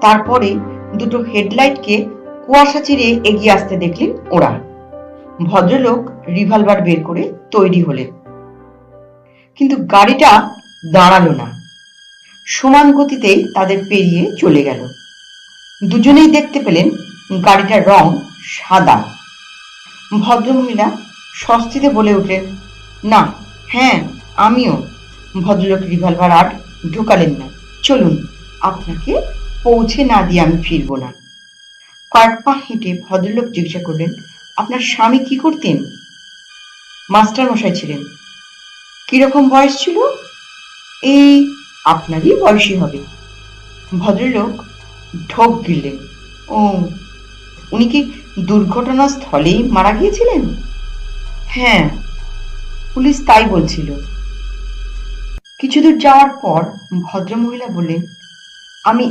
তারপরে দুটো হেডলাইটকে কুয়াশা চিরে এগিয়ে আসতে দেখলেন ওরা। ভদ্রলোক রিভলভার বের করে তৈরি হলেন। কিন্তু গাড়িটা দাঁড়াল না। সমান গতিতে তাদের পেরিয়ে চলে গেল। দুজনেই দেখতে পেলেন গাড়িটার রং সাদা। ভদ্রমহিলা স্বস্তিতে বলে উঠলেন, না হ্যাঁ আমিও। ভদ্রলোক রিভলভার আর ঢোকালেন না। চলুন, আপনাকে পৌঁছে না দিয়ে আমি ফিরবো না। কয়েক পা হেঁটে ভদ্রলোক জিজ্ঞাসা করলেন, আপনার স্বামী কি করতেন? মাস্টার মশাই ছিলেন। কীরকম বয়স ছিল? এই আপনারই বয়সী হবে। ভদ্রলোক ঢোক গিললেন। ও, উনি কি দুর্ঘটনাস্থলেই মারা গিয়েছিলেন? হ্যাঁ পুলিশ তাই বলছিল। কিছু দূর যাওয়ার পর ভদ্রমহিলা বললেন, আমি